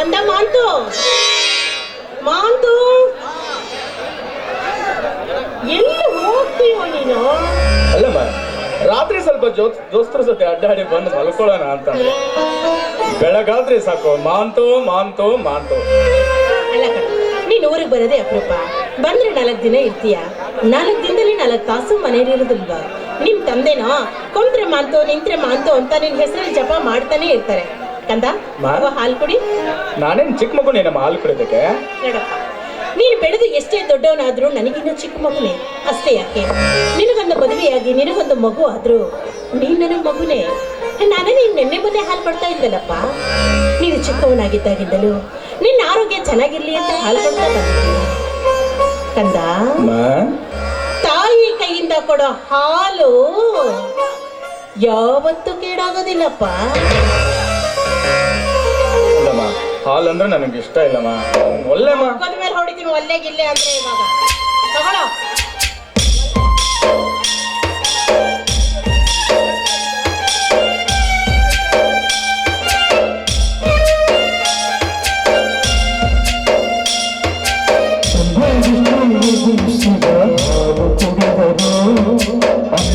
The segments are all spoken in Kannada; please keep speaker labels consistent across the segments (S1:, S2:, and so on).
S1: ಕಂದ ಮಾಂತು. ಮಾಂತು. ಎಲ್ಲಿ ಹೋಗ್ತೀವೋ ನೀನು?
S2: ಅಲ್ಲಮ್ಮ ರಾತ್ರಿ ಸ್ವಲ್ಪ ದೋಸ್ತರ ಜೊತೆ ಅಡ್ಡಾಡಿ ಬಂದು ಮಲ್ಕೊಳ್ಳೋಣ ಅಂತ ಬೆಳಗಾದ್ರೆ ಸಾಕು ಮಾಂತು ಮಾಂತು ಮಾಂತು.
S1: ಅಲ್ಲ ನೀನು ಊರಿಗೆ ಬರೋದೇ ಅಪರೂಪ. ಬಂದ್ರೆ ನಾಲ್ಕು ದಿನ ಇರ್ತೀಯ. ನಾಲ್ಕು ದಿನದಲ್ಲಿ ನಾಲ್ಕು ತಾಸು ಮನೇಲಿ ಇರೋದಿಲ್ವಾ ನಿಮ್ ತಂದೆನೋ? ಕೊಂತ್ರೆ ಮಾಂತು ನಿಂತ್ರೆ ಮಾಂತು ಅಂತ ನಿನ್ ಹೆಸರಲ್ಲಿ ಜಪ ಮಾಡ್ತಾನೆ ಇರ್ತಾರೆ. ಕಂದ
S2: ಮಾ?
S1: ಹಾಲು ಕುಡಿ.
S2: ನಾನೇನ್ ಚಿಕ್ಕ ಮಗು ನಮ್ಮ ಹಾಲು ಕುಡಿದಕ್ಕೆ
S1: ನೋಡಪ್ಪ ನೀನು ಬೆಳೆದು ಎಷ್ಟೇ ದೊಡ್ಡವನಾದ್ರೂ ನನಗಿನ್ನೂ ಚಿಕ್ಕ ಮಗುನೇ. ಅಷ್ಟೇ ಯಾಕೆ? ನಿನಗೊಂದು ಮದುವೆಯಾಗಿ ನಿನಗೊಂದು ಮಗು ಆದ್ರೂ ನೀನು ನನಗೆ ಮಗುನೇ. ನಾನೇ ನೀನು ನೆನ್ನೆ ಮೊನ್ನೆ ಹಾಲು ಕೊಡ್ತಾ ಇದ್ದಲ್ಲಪ್ಪ ನೀನು ಚಿಕ್ಕವನಾಗಿದ್ದಾಗಿದ್ದಲು ನಿನ್ನ ಆರೋಗ್ಯ ಚೆನ್ನಾಗಿರ್ಲಿ ಅಂತ ಹಾಲು ಕೊಡ್ತಾ ಬಂದಿದ್ದೀನಿ ಕಂದ?
S2: ಅಮ್ಮ
S1: ತಾಯಿ ಕೈಯಿಂದ ಕೊಡೋ ಹಾಲು ಯಾವತ್ತೂ ಕೇಡಾಗೋದಿಲ್ಲಪ್ಪ.
S2: ಅಲ್ಲಮ್ಮ ಹಾಲು ಅಂದ್ರೆ ನನಗೆ ಇಷ್ಟ ಇಲ್ಲಮ್ಮ. ಒಳ್ಳೆಮ್ಮ
S1: ಮೇಲೆ ಹೊಡಿತೀನಿ ಒಲ್ಲೆ ಗಿಲ್ಲೆ ಅಂದ್ರೆ ಇವಾಗ. ತಗೊಳ್ಳೋ.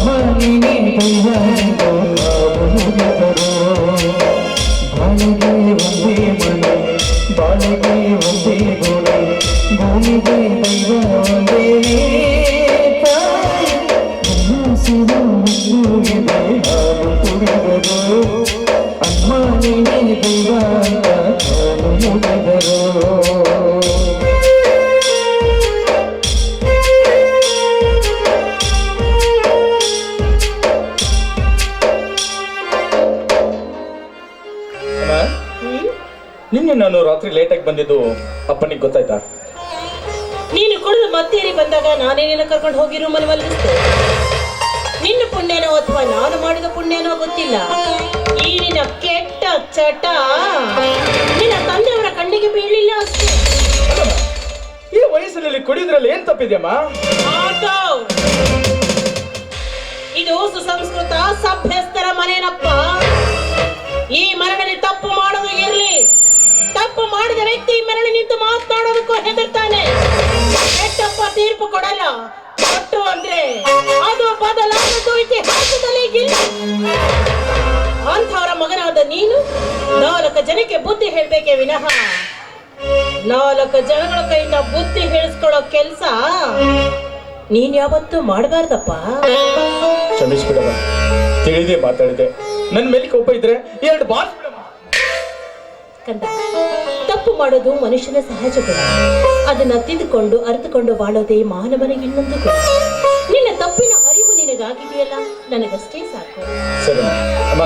S3: ಬಾಳಿಗೆ
S2: ನಿನ್ನೆ ನಾನು ರಾತ್ರಿ ಲೇಟಾಗಿ ಬಂದಿದ್ದು ಅಪ್ಪನಿಗೆ ಗೊತ್ತಾಯ್ತಾ?
S1: ನೀನು ಕುಡಿದು ಮತ್ತೇರಿ ಬಂದಾಗ ನಾನೇ ನಿನ್ನ ಕರ್ಕೊಂಡು ಹೋಗಿರೋ ಮನೆ ಮಲಗಿಸ್ತೆ ನಿನ್ನ ಪುಣ್ಯನೋ ಅಥವಾ ನಾನು ಮಾಡಿದ ಪುಣ್ಯನೋ ಗೊತ್ತಿಲ್ಲ. ಈ ನಿನ್ನ ಕೆಟ್ಟ ಚಟ ನಿನ್ನ ತಂದೆಯವರ ಕಣ್ಣಿಗೆ ಬೀಳಿಲ್ಲ ಅಷ್ಟೇ.
S2: ಈ ವಯಸ್ಸಿನಲ್ಲಿ ಕುಡಿದ್ರಲ್ಲಿ ಏನ್ ತಪ್ಪಿದೆಯಮ್ಮ?
S1: ಆಟೋ. ಇದು ಸುಸಂಸ್ಕೃತ ಸಭ್ಯಸ್ಥರ ಮನೇನಪ್ಪ ಮಾತನಾಡೋದಕ್ಕೂ ಹೆದರ್ತಾನೆ. ಕೆಟ್ಟಪ್ಪ ತೀರ್ಪು ಕೊಡಲ್ಲ. ಕೊಟ್ಟು ಅಂದ್ರೆ ಅದು ಬದಲಾದದ್ದು ಇತಿಹಾಸದಲ್ಲಿ ಇಲ್ಲ. ಅಂಥವರ ಮಗನಾದ ನೀನು ನಾಲ್ಕು ಜನಕ್ಕೆ ಬುದ್ಧಿ ಹೇಳ್ಬೇಕೇ ವಿನಃ. ನಾಲ್ಕು ಜನಗಳ ಕೈಯಿಂದ ಬುದ್ಧಿ ಹೇಳಿಸ್ಕೊಳ್ಳೋ ಕೆಲಸ ನೀನ್ ಯಾವತ್ತೂ ಮಾಡಬಾರ್ದಪ್ಪ.
S2: ಕ್ಷಮಿಸ್ಬಿಡವ ತಿಳಿದೇ ಮಾತಾಡಿದೆ. ನನ್ನ ಮೇಲೆ ಕೋಪ ಇದ್ರೆ ಎರಡು ಬಾಲ್
S1: ಕಂದ ತಪ್ಪು ಮಾಡೋದು ಮನುಷ್ಯನ ಸಹಜ ಗುಣ. ಅದನ್ನ ತಿದ್ದುಕೊಂಡು ಅರಿತುಕೊಂಡು ಬಾಳೋದೇ ಮಾನವನ ಇನ್ನೊಂದು ಗುಣ. ನಿನ್ನ ತಪ್ಪಿನ ಅರಿವು ನಿನಗಾಗಿದೆಯಲ್ಲ? ನನಗಷ್ಟೇ ಸಾಕು.
S2: ಸರಿ ಅಮ್ಮ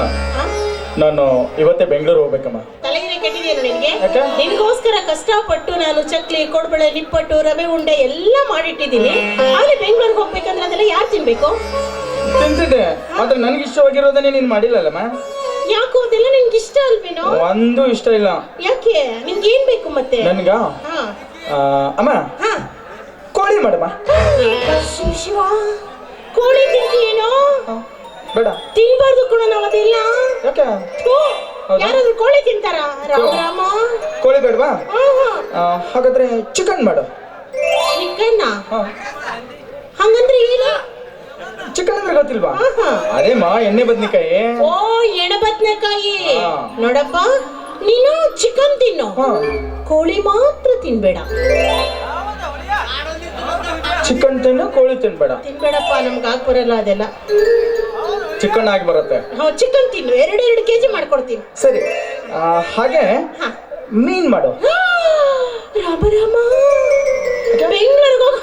S2: ನಾನು ಇವತ್ತೇ ಬೆಂಗಳೂರು ಹೋಗ್ಬೇಕಮ್ಮ.
S1: ತಲೆಗಿರಿ ಕೆಟ್ಟಿದೆಯಲ್ಲ ನಿನಗೆ?
S2: ಯಾಕೆ?
S1: ನಿನಗೋಸ್ಕರ ಕಷ್ಟಪಟ್ಟು ನಾನು ಚಕ್ಲಿ ಕೊಡ್ಬಳೆ ನಿಪ್ಪಟ್ಟು ರವೆ ಉಂಡೆ ಎಲ್ಲ ಮಾಡಿಟ್ಟಿದ್ದೀನಿ. ಆದ್ರೆ ಬೆಂಗಳೂರಿಗೆ ಹೋಗ್ಬೇಕಂದ್ರೆ ಅದೆಲ್ಲ ಯಾರು ತಿನ್ಬೇಕು?
S2: ತಿಂತಿದ್ದೆ. ಆದ್ರೆ ನನಗೆ ಇಷ್ಟವಾಗಿರೋದನ್ನೇ ನೀನು ಮಾಡಿಲ್ಲಲ್ಲಮ್ಮ.
S1: ಯಾಕೋ ಅದೆಲ್ಲ ನಿನ್ಗೆ ಇಷ್ಟ ಅಲ್ವೇನೋ?
S2: ಒಂದು ಇಷ್ಟ ಇಲ್ಲ.
S1: ಯಾಕೆ? ನಿಮ್ಗೆ ಏನ್ ಬೇಕು ಮತ್ತೆ?
S2: ನನ್ಗ?
S1: ಹಾ.
S2: ಆ, ಅಮ್ಮ.
S1: ಹಾ.
S2: ಕೋಳಿ ಮಾಡಮ್ಮ.
S1: ಶಿವ ಶಿವ. ಕೋಳಿ ತಿಂತೀಯೇನೋ
S2: ಬೇಡ.
S1: ತಿನ್ಬಾರ್ದು ಕೂಡ ನಾವು ಅದೆಲ್ಲ.
S2: ಯಾಕೆ?
S1: ಥು,
S2: ಹೌದಾ?
S1: ಯಾರಾದ್ರೂ ಕೋಳಿ ತಿಂತಾರ? ರಾಮ ರಾಮ.
S2: ಕೋಳಿ ಬೇಡವಾ? ಆ, ಹಾಗಾದ್ರೆ ಚಿಕನ್ ಮಾಡು.
S1: ಚಿಕನ್ನ
S2: ಹಾ.
S1: ಹಂಗಂದ್ರೆ ಏನು?
S2: ಚಿಕನ್ ಅಂದ್ರೆ ಗೊತ್ತಿಲ್ವಾ?
S1: ಅದೇ
S2: ಮಾ ಎಣ್ಣೆ ಬದ್ನಿಕಾಯಿ.
S1: ಓ ಎಣ್ಣೆ
S2: ಹಾ.
S1: ನೋಡಪ್ಪ ನೀನು ಚಿಕನ್ ತಿನ್ನು.
S2: ಹಾ.
S1: ಕೋಳಿ ಮಾತ್ರ ತಿನ್ಬೇಡ.
S2: ಚಿಕನ್ ತಿನ್ನು ಕೋಳಿ ತಿನ್ಬೇಡ.
S1: ತಿನ್ಬೇಡಪ್ಪ ನಮ್ಗೆ ಆಗ್ ಬರಲ್ಲ ಅದೆಲ್ಲ.
S2: ಚಿಕನ್ ಆಗಿ ಬರುತ್ತೆ.
S1: ಹಾಂ ಚಿಕನ್ ತಿನ್ನು. ಎರಡೆರಡು ಕೆಜಿ ಮಾಡ್ಕೊಡ್ತೀನಿ.
S2: ಸರಿ. ಆ, ಹಾಗೆ
S1: ಹಾ.
S2: ಮೀನ್ ಮಾಡು.
S1: ರಾಮ ರಾಮ. ಬೆಂಗಳೂರಿಗೆ ಹೋಗಿ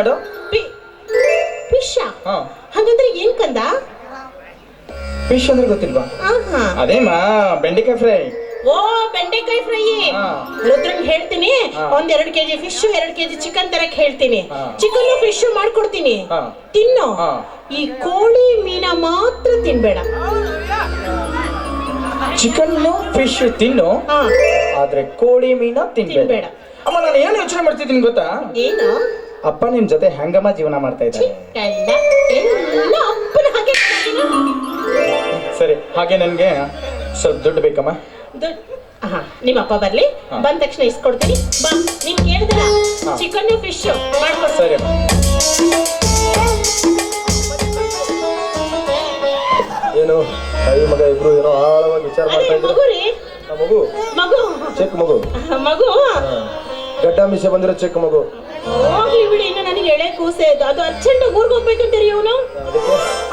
S2: ಮಾಡು.
S1: ಪಿ- ಫಿಶ್
S2: ಹಾ.
S1: ಹಾಗಂದ್ರೆ ಏನ್ ಕಂದ?
S2: ಫಿಶ್ ಅಂದ್ರೆ ಗೊತ್ತಿಲ್ವಾ?
S1: ಆಹಾ.
S2: ಬೆಂಡೆಕಾಯಿ ಫ್ರೈ.
S1: ಓ ಬೆಂಡೆಕಾಯಿ ಫ್ರೈ. ರುದ್ರನ್ ಹೇಳ್ತೀನಿ. ಒಂದ್ ಎರಡ್ ಕೆಜಿ ಫಿಶ್ ಎರಡ್ ಕೆಜಿ ಚಿಕನ್ ತರಕ್ ಹೇಳ್ತೀನಿ. ಚಿಕನ್ ಫಿಶ್ ಮಾಡ್ಕೊಡ್ತೀನಿ. ತಿನ್ನು. ಈ ಕೋಳಿ ಮೀನ ಮಾತ್ರ ತಿನ್ಬೇಡ.
S2: ಚಿಕನ್ ಫಿಶ್ ತಿನ್ನು. ಆದ್ರೆ ಕೋಳಿ ಮೀನ ತಿನ್ಬೇಡ. ಅಮ್ಮ ನಾನು ಏನು ಯೋಚನೆ ಮಾಡ್ತಿದ್ದೀನಿ ಗೊತ್ತಾ?
S1: ಏನು?
S2: ಅಪ್ಪ ನಿಮ್ ಜೊತೆ ಹೆಂಗಮ್ಮ ಜೀವನ ಮಾಡ್ತಾ ಇದ್ದಾರೆ.
S1: ಕಳ್ಳ ಎಲ್ಲ ಅಪ್ಪನ ಹಾಗೆ ನೀನು.
S2: ಸರಿ ಹಾಗೆ ನನ್ಗೆ ಸ್ವಲ್ಪ ದುಡ್ಡು ಬೇಕಮ್ಮ.
S1: ದುಡ್ಡು? ಹಾ ನಿಮ್ಮ ಅಪ್ಪ ಬರ್ಲಿ. ಬಂದ ತಕ್ಷಣ ಇಸ್ಕೊಡ್ತೀನಿ. ಬಾ ನೀನ್ ಕೇಳಿದ್ರ
S2: ಹಾ.
S1: ಚಿಕನ್ ಫಿಶ್ ಮಾಡ್ಕೊಡ್ತೀನಿ
S2: ಸರಿ ಅಮ್ಮ.
S4: ಏನು ತಾಯಿ ಮಗ ಇಬ್ರು ಏನೋ ಆಳವಾಗಿ ವಿಚಾರ ಮಾಡ್ತಾ ಇದ್ರು?
S1: ಮಗು ರೀ
S4: ಮಗು?
S1: ಮಗು.
S4: ಚಿಕ್ಕ ಮಗು.
S1: ಮಗು.
S4: ಗಡ್ಡ ಮಿಸೆ ಬಂದಿರೋ ಚಿಕ್ಕ ಮಗು.
S1: ಬಿಡಿ ನನಗೆ ಎಳೆ ಕೂಸೆ ಅದು ಅದು ಅರ್ಜೆಂಟ್ ಊರ್ಗ್ ಇವನು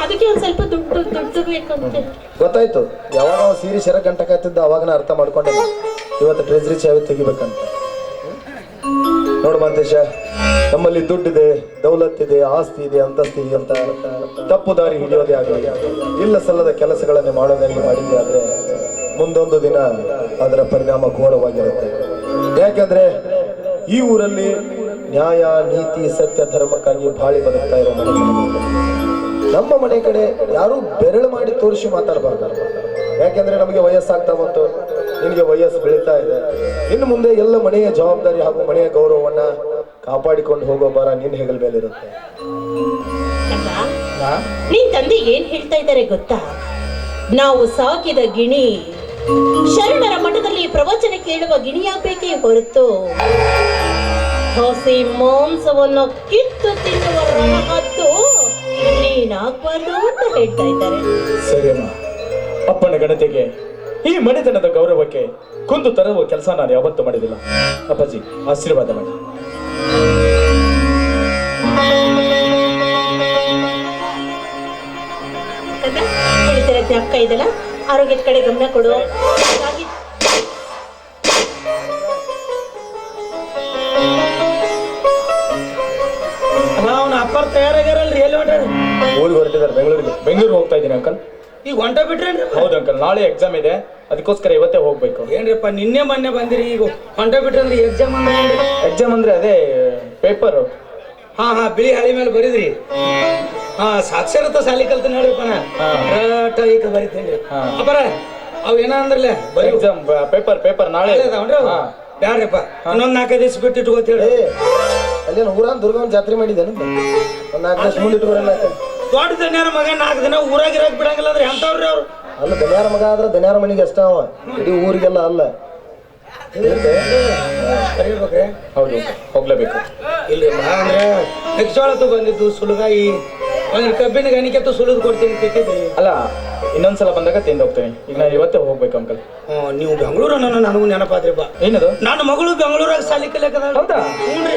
S4: ಅದಕ್ಕೆ
S1: ಒಂದ್ ಸ್ವಲ್ಪ ದುಡ್ಡು ದುಡ್ಡು ಬೇಕಂತೆ
S4: ಗೊತ್ತಾಯ್ತು. ಯಾವಾಗ ಅವ ಸೀರೆ ಶರ ಗಂಟೆ ಕಾಯ್ತಿದ್ದ ಅವಾಗ ಅರ್ಥ ಮಾಡ್ಕೊಂಡೆ ಇವತ್ತು ಟ್ರೆಜರಿ ಚಾವಿ ತೆಗಿಬೇಕಂತ. ನೋಡು ಮಂತೇಶ, ನಮ್ಮಲ್ಲಿ ದುಡ್ಡಿದೆ, ದೌಲತ್ತಿದೆ, ಆಸ್ತಿ ಇದೆ, ಅಂತಸ್ತಿ ಇದೆ ಅಂತ ತಪ್ಪು ದಾರಿ ಹಿಡಿಯೋದೇ ಆಗಲಿ ಇಲ್ಲ ಸಲ್ಲದ ಕೆಲಸಗಳನ್ನೇ ಮಾಡೋದಾಗಿ ಮಾಡಿದ್ದೆ ಆದ್ರೆ ಮುಂದೊಂದು ದಿನ ಅದರ ಪರಿಣಾಮ ಘೋರವಾಗಿರುತ್ತೆ ಯಾಕಂದ್ರೆ ಈ ಊರಲ್ಲಿ ನ್ಯಾಯ, ನೀತಿ, ಸತ್ಯ, ಧರ್ಮಕ್ಕಾಗಿ ಬಾಳಿ ಬದುಕ್ತಾ ಇರೋ ಮನೆ ನಮ್ಮ ಮನೆ ಕಡೆ ಯಾರು ಬೆರಳು ಮಾಡಿ ತೋರಿಸಿ ಮಾತಾಡಬಾರ್ದು. ಯಾಕೆಂದ್ರೆ ನಮಗೆ ವಯಸ್ಸಾಗ್ತಾ ಬಂತು. ನಿನಗೆ ವಯಸ್ಸು ಬೆಳೀತಾ ಇದೆ. ಇನ್ನು ಮುಂದೆ ಎಲ್ಲ ಮನೆಯ ಜವಾಬ್ದಾರಿ ಹಾಗೂ ಮನೆಯ ಗೌರವವನ್ನ ಕಾಪಾಡಿಕೊಂಡು ಹೋಗೋ ಭಾರ ನಿನ್ನ ಹೆಗಲ್ ಮೇಲೆ ಇರುತ್ತೆ
S1: ನಿನ್ ತಂದೆ ಏನ್ ಹೇಳ್ತಾ ಇದ್ದಾರೆ ಗೊತ್ತಾ? ನಾವು ಸಾಕಿದ ಗಿಣಿ ಶರಣರ ಮಠದಲ್ಲಿ ಪ್ರವಚನ ಕೇಳುವ ಗಿಣಿಯಾಗಬೇಕೇ ಹೊರತು ಹಸಿ ಮಾಂಸವನ್ನು ಕಿತ್ತು ತಿನ್ನುವ ಹತ್ತು ನೀನಾಗ್ಬಾರ್ದು ಅಂತ ಹೇಳ್ತಾ ಇದ್ದಾರೆ.
S2: ಸರಿ ಅಪ್ಪನ ಗಣತೆಗೆ ಈ ಮನೆತನದ ಗೌರವಕ್ಕೆ ಕುಂದು ತರುವ ಕೆಲಸ ನಾನು ಯಾವತ್ತೂ ಮಾಡಿದಿಲ್ಲ. ಅಪ್ಪಾಜಿ ಆಶೀರ್ವಾದ ಮಾಡಿ.
S1: ಅಕ್ಕ, ಹೇಳ್ತಿರೋ ಜ್ಞಾಪಕ ಇದೆಲ್ಲ? ಆರೋಗ್ಯದ ಕಡೆ ಗಮನ ಕೊಡು.
S4: ಊರಿಗೆ ಹೊರಟಿದ್ದಾರೆ ಬೆಂಗಳೂರಿಗೆ.
S2: ಬೆಂಗಳೂರು ಹೋಗ್ತಾ ಇದ್ದೀನಿ ಅಂಕಲ್
S5: ಈಗ ಹೊಂಟ ಬಿಟ್ರೇನ್ರಿ
S2: ಹೌದು ಅಂಕಲ್ ನಾಳೆ ಎಕ್ಸಾಮ್ ಇದೆ. ಅದಕ್ಕೋಸ್ಕರ ಇವತ್ತೇ ಹೋಗ್ಬೇಕು.
S5: ಏನ್ರಿಪ್ಪ ನಿನ್ನೆ ಮೊನ್ನೆ ಬಂದಿರಿ ಈಗ ಹೊಂಟ ಅಂದ್ರೆ ಎಕ್ಸಾಮ್ ಅಂದ್ರೆ
S2: ಎಕ್ಸಾಮ್ ಅಂದ್ರೆ ಅದೇ ಪೇಪರ್
S5: ಹಾ ಹಾ ಬಿಳಿ ಹಳಿ ಮೇಲೆ ಬರೀದ್ರಿ. ಹಾ ಸಾಕ್ಷರತ ಸಾಲಿ ಕಲ್ತ ನೋಡ್ರಿಪ್ಪ ನಾ.
S2: ಹಾ.
S5: ಈಗ ಬರಿತೇನ್ರಿ
S2: ಹಾ.
S5: ಅಪ್ಪರ ಅವ್ ಏನ ಅಂದ್ರಲ್ಲ? ಬರಿ
S2: ಎಕ್ಸಾಮ್ ಪೇಪರ್ ಪೇಪರ್ ನಾಳೆ.
S5: ಅದಾವನ್ರಿ ಅವು?
S2: ಹಾ.
S5: ಬ್ಯಾಡ್ರಿಪ್ಪ ಇನ್ನೊಂದ್ ನಾಲ್ಕೈದು ದಿವಸ ಬಿಟ್ಟು ಇಟ್ಕೋತೇಳಿ
S4: ಹೇಳಿ. ಅಲ್ಲೇನು ಊರಾನ್ ದುರ್ಗವನ್ ಜಾತ್ರೆ ಮಾಡಿದ್ದೇನೆ ಒಂದು ನಾಲ್ಕು ದಿವಸ ಮುಂದೆ ಇಟ್ಕೊರಲ್ಲ
S5: ದೊಡ್ಡ ದನ್ಯಾರ ಮಗ ನಾಲ್ಕು ದಿನ ಊರಾಗ ಇರಾಕ್ ಬಿಡಂಗಿಲ್ಲ ಅಂದ್ರೆ ಎಂತವ್ರಿ ಅವ್ರು?
S4: ಅಲ್ಲ ದನ್ಯಾರ ಮಗ ಆದ್ರೆ ದನ್ಯಾರ ಮನೆಗೆ ಅಷ್ಟ ಅವ. ಇಡೀ ಊರಿಗೆಲ್ಲ ಅಲ್ಲ.
S2: ಹೌದು ಹೋಗ್ಲೇಬೇಕು.
S5: ಇಲ್ಲಿ ಅಂದ್ರೆ ನೆಕ್ಸ್ಟೊಳತ್ತು ಬಂದಿದ್ದು ಸುಲಗಾಯಿ. ಒಂದು ಕಬ್ಬಿನ ಗಣಿಕೆತ್ತು ಸುಲಿದು ಕೊಡ್ತೀನಿ
S2: ಅಲ್ಲ ಇನ್ನೊಂದ್ಸಲ ಬಂದಾಗ ತಿಂದು ಹೋಗ್ತೇನೆ. ಈಗ ನಾನು ಇವತ್ತೇ ಹೋಗ್ಬೇಕು ಅಂಕಲ್
S5: ಹ್ಮ್, ನೀವು ಬೆಂಗಳೂರು ಅನ್ನೋ ನನಗೂ ನೆನಪಾದ್ರಿಪ್ಪ
S2: ಏನದು?
S5: ನನ್ನ ಮಗಳು ಬೆಂಗಳೂರಾಗ ಸಾಲಿ ಕಲಿಯಕದ
S2: ಹೌದಾ?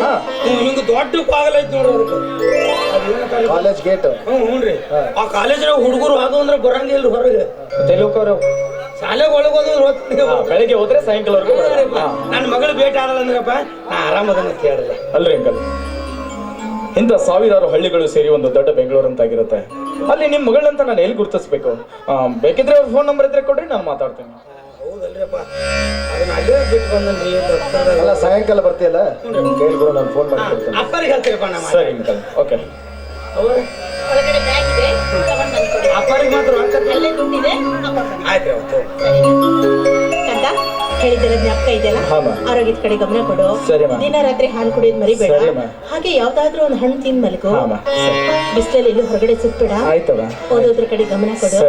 S2: ಹಾ.
S5: ಹಿಂಗ ದೊಡ್ಡ ಪಾಗಲ ಐತಿ ನೋಡ್ರಿ
S4: ಕಾಲೇಜ್ ಗೇಟ್.
S5: ಹ್ಞೂ ಹ್ಞೂನ್ರಿ ಆ ಕಾಲೇಜ್ನಾಗ ಹುಡುಗರು ಅದು ಅಂದ್ರೆ ಬರಂಗಿಲ್ಲ ಹೊರಗೆ.
S2: ತೆಲುಕವರು
S5: ಶಾಲೆಗೆ ಒಳಗೆ ಹೋದ್ರೆ
S2: ಬೆಳಗ್ಗೆ ಹೋದ್ರೆ ಸಾಯಂಕಾಲವರೆಗೂ. ಹಾ.
S5: ನನ್ನ ಮಗಳು ಭೇಟಿ ಆಗಲ್ಲ ಅಂದ್ರಪ್ಪ ನಾ ಆರಾಮದನ್ನ ಕೇಳಲ್ಲ
S2: ಅಲ್ರಿ ಅಂಕಲ್ ಇಂಥ ಸಾವಿರಾರು ಹಳ್ಳಿಗಳು ಸೇರಿ ಒಂದು ದೊಡ್ಡ ಬೆಂಗಳೂರು ಅಂತ ಆಗಿರುತ್ತೆ ಅಲ್ಲಿ ನಿಮ್ಮ ಮಗಳಂತ ನಾನು ಎಲ್ಲಿ ಗುರುತಿಸ್ಬೇಕು? ಬೇಕಿದ್ರೆ ಅವ್ರ ಫೋನ್ ನಂಬರ್ ಇದ್ರೆ ಕೊಡ್ರಿ ನಾನು ಮಾತಾಡ್ತೇನೆ.
S5: ಹೌದಲ್ರಿಪ್ಪ. ಅದನ್ನ ಅಲ್ಲೇ
S4: ಸಾಯಂಕಾಲ ಬರ್ತೀಯಲ್ಲ? ಕೇಳಿದ್ರು ನಾನು ಫೋನ್ ಮಾಡಿ ಕೊಡ್ತೇನೆ.
S5: ಅಪ್ಪರಿಗೆ ಹೇಳ್ತೀರಪ್ಪ ನಮ್ಮ
S2: ಸರಿ ಅಂಕಲ್ ಓಕೆ.
S5: ಅಪ್ಪರಿಗೆ ಮಾತ್ರ ಆಯ್ತು.
S1: ಹೇಳಿದಿರ ಜ್ಞಾಪಕ ಇದೆಯಲ್ಲ? ಆರೋಗ್ಯದ ಕಡೆ ಗಮನ ಕೊಡು. ದಿನ ರಾತ್ರಿ ಹಾಲು ಕುಡಿಯೋದ್ ಮರಿಬೇಡ. ಹಾಗೆ ಯಾವ್ದಾದ್ರೂ ಒಂದು ಹಣ್ಣು ತಿಂದ್ ಮಲ್ಗು. ಬಿಸ್ಲಲ್ಲಿ ಎಲ್ಲೂ ಹೊರಗಡೆ ಸುತ್ಬೇಡ. ಓದೋದ್ರ ಕಡೆ ಗಮನ ಕೊಡು.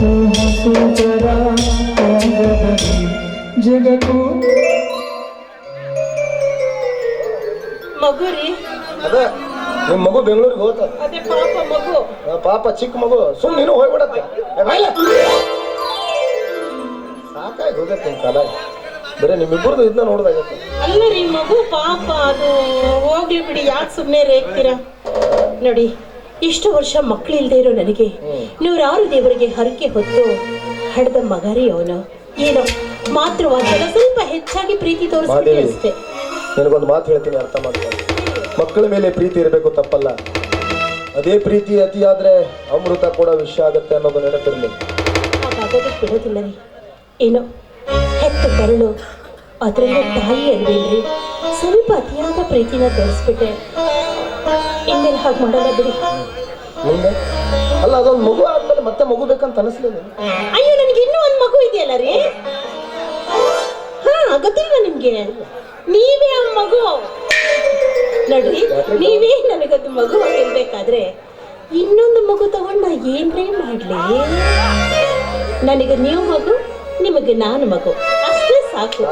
S3: ತ್ಯಾಗದಲ್ಲಿ ಜಗತ್ತು.
S1: ಮಗು ರೀ.
S4: ಅದ ನಿಮ್ಮ ಮಗು ಬೆಂಗಳೂರಿಗೆ ಹೋತ
S1: ಅದೇ ಪಾಪ ಮಗು.
S4: ಪಾಪ ಚಿಕ್ಕ ಮಗು. ಸುಮ್ಮನೆ ನೀನು ಹೋಗ್ಬಿಡತ್ತೆ. ಏ, ಬಾಯ್ಲೆ. ಸಾಕಾಗಿ ಹೋಗತ್ತೆ ನಿಮ್ ಕಾಲ. ಬರೀ ನಿಮ್ಮಿಬ್ಬರದು ಇದನ್ನ ನೋಡ್ದಾಗತ್ತೆ.
S1: ಅಲ್ಲ ರೀ ಮಗು ಪಾಪ ಅದು ಹೋಗ್ಲಿ ಬಿಡಿ. ಯಾಕೆ ಸುಮ್ಮನೆ ರೇಗ್ತೀರಾ? ನೋಡಿ. ಇಷ್ಟು ವರ್ಷ ಮಕ್ಕಳಿಲ್ಲದೆ ಇರೋ ನನಗೆ ನೂರಾರು ದೇವರಿಗೆ ಹರಕೆ ಹೊತ್ತು ಹಡ್ದ ಮಗಾರಿ ಅವನು. ಏನೋ ಮಾತೃವಾದ ಸ್ವಲ್ಪ ಹೆಚ್ಚಾಗಿ ಪ್ರೀತಿ
S4: ತೋರಿಸ್ತೀನಿ.
S1: ಅಷ್ಟೇ.
S4: ನಿನಗೊಂದು ಮಾತು ಹೇಳ್ತೀನಿ ಅರ್ಥ ಮಾಡ್ಕೊಂಡು ಮಕ್ಕಳ ಮೇಲೆ ಪ್ರೀತಿ ಇರಬೇಕು ತಪ್ಪಲ್ಲ. ಅದೇ ಪ್ರೀತಿ ಅತಿಯಾದ್ರೆ ಅಮೃತ ಕೂಡ ವಿಷ ಆಗತ್ತೆ ಅನ್ನೋದು ನೆನಪಿರಲಿ.
S1: ಹಾಗಾಗೋದಕ್ಕೆ ಬಿಡೋದಿಲ್ಲ ರೀ. ಏನೋ ಹೆತ್ತ ಕರುಳು ಅದರಲ್ಲೂ ತಾಯಿ ಅಲ್ವೇನ್ರಿ ಸ್ವಲ್ಪ ಅತಿಯಾದ ಪ್ರೀತಿನ ತೋರಿಸ್ಬಿಟ್ಟೆ. ಇನ್ಮೇಲೆ ಹಾಗೆ ಮಾಡಲ್ಲ ಬಿಡಿ
S4: ಅಲ್ಲ ಅದೊಂದು ಮಗು ಆದ್ಮೇಲೆ ಮತ್ತೆ ಮಗು ಬೇಕಂತ ಅನಿಸ್ಲಿಲ್ಲ
S1: ಅಯ್ಯೋ ನನಗೆ ಇನ್ನೂ ಒಂದು ಮಗು ಇದೆಯಲ್ಲ ರೀ? ಹಾ ಗೊತ್ತಿಲ್ಲ ನಿಮ್ಗೆ? ನೀವೇ ಆ ಮಗು. ನೋಡ್ರಿ ನೀವೇ ನನಗದು ಮಗು ಇರ್ಬೇಕಾದ್ರೆ ಇನ್ನೊಂದು ಮಗು ತಗೊಂಡು ನಾ ಏನ್ರೇ ಮಾಡ್ಲಿ? ನನಗೆ ನೀವು ಮಗು ನಿಮಗೆ ನಾನು ಮಗು. ಅಷ್ಟೇ ಸಾಕು.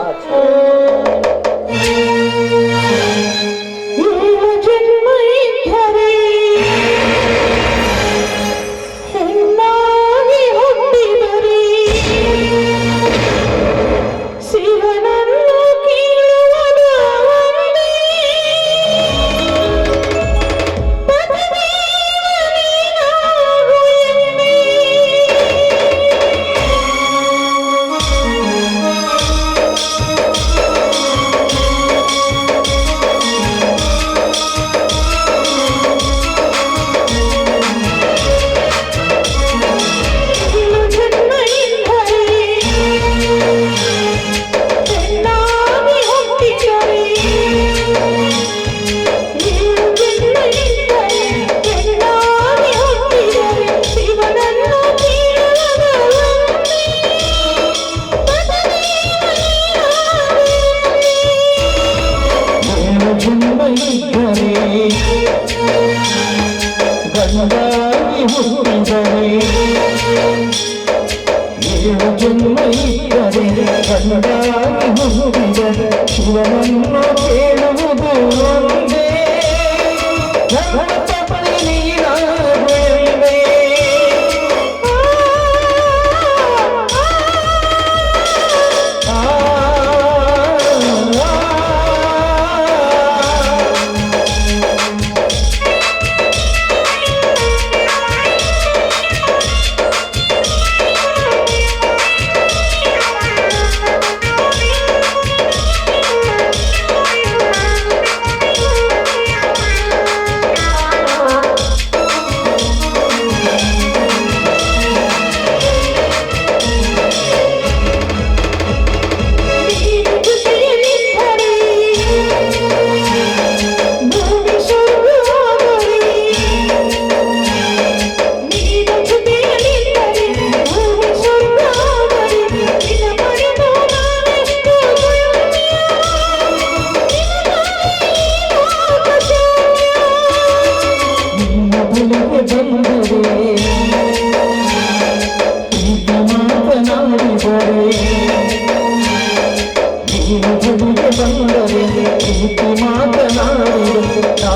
S3: ಮಾತನಾಡಿದರೆ ನಾ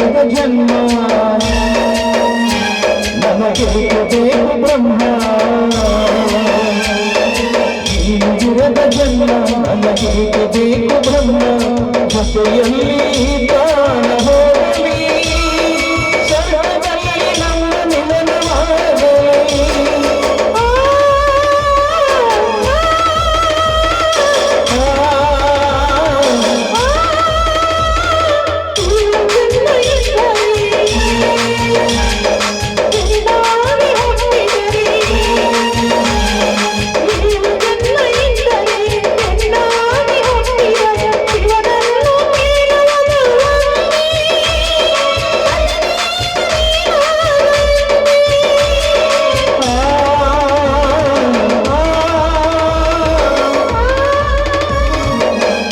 S3: ನೀನು